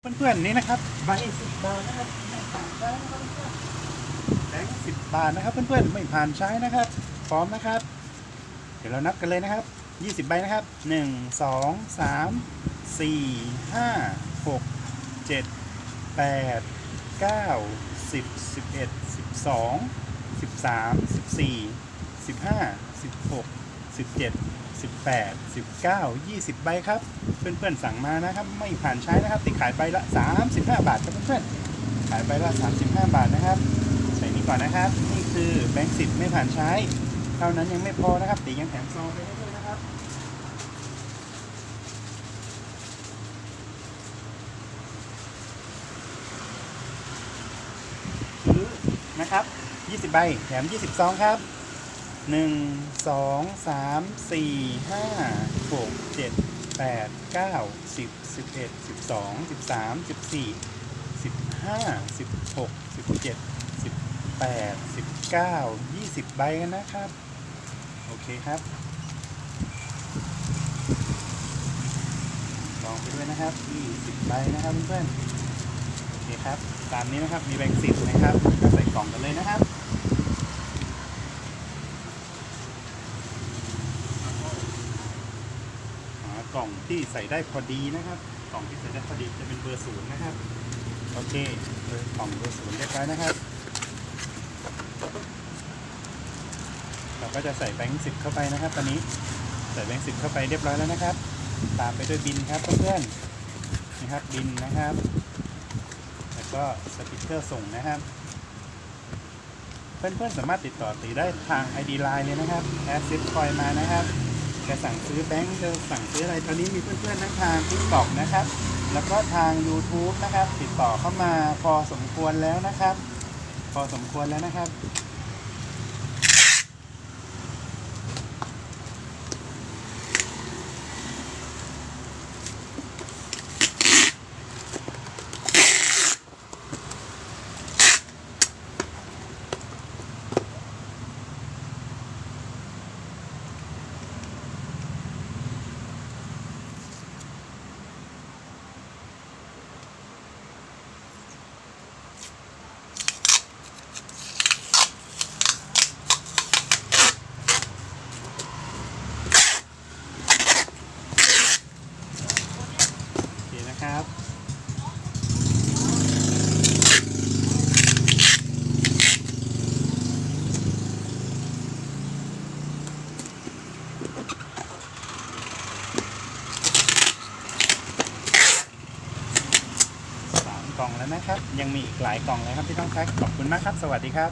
เพื่อนๆนี่นะครับใบสิบบาทนะครับแบงค์สิบบาทนะครับ เพื่อนๆไม่ผ่านใช้นะครับ พร้อมนะครับ เดี๋ยวเรานับกันเลยนะครับยี่สิบใบนะครับหนึ่งสองสามสี่ห้าหกเจ็ดแปดเก้าสิบสิบเอ็ดสิบสองสิบสามสิบสี่สิบห้าสิบหกสิบเจ็ด สิบแปดสิบเก้ายี่สิบใบครับ เพื่อนๆสั่งมานะครับ ไม่ผ่านใช้นะครับติดขายใบละ 35 บาทครับเพื่อนๆขายใบละ 35 บาทนะครับ ใส่นี้ก่อนนะครับ นี่คือแบงค์สิบไม่ผ่านใช้ เท่านั้นยังไม่พอนะครับติยังแถมซองไปให้ด้วยนะครับซื้อนะครับ 20 ใบแถม 20 ซองครับ หนึ่งสองสามสี่ห้าหกเจ็ดแปดเก้าสิบสิบเอ็ดสิบสองสิบสามสิบสี่สิบห้าสิบหกสิบเจ็ดสิบแปดสิบเก้ายี่สิบใบกันนะครับ โอเคครับลองไปด้วยนะครับยี่สิบใบนะครับเพื่อนๆโอเคครับ ตามนี้นะครับมีแบงค์สิบนะครับใส่กล่องกันเลยนะครับ หา กล่องที่ใส่ได้พอดีนะครับ กล่องที่ใส่ได้พอดีจะเป็นเบอร์ศูนย์นะครับ โอเคเบอร์กล่องเบอร์ศูนย์เรียบร้อยนะครับ เราก็จะใส่แบงค์สิบเข้าไปนะครับ ตอนนี้ใส่แบงค์สิบเข้าไปเรียบร้อยแล้วนะครับ ตามไปด้วยบินครับเพื่อนๆนะครับบินนะครับ แล้วก็สติกเกอร์ส่งนะครับเพื่อนๆสามารถติดต่อตีได้ทาง ID Line เลยนะครับแอดซิฟคอยมานะครับ จะสั่งซื้อแบงค์จะสั่งซื้ออะไรตอนนี้มีเพื่อนๆทั้งทางทิกตอกนะครับ แล้วก็ทาง YouTube นะครับ ติดต่อเข้ามาพอสมควรแล้วนะครับ พอสมควรแล้วนะครับ นะครับ สามกล่องแล้วนะครับ ยังมีอีกหลายกล่องเลยครับที่ต้องแพ็คขอบคุณมากครับ สวัสดีครับ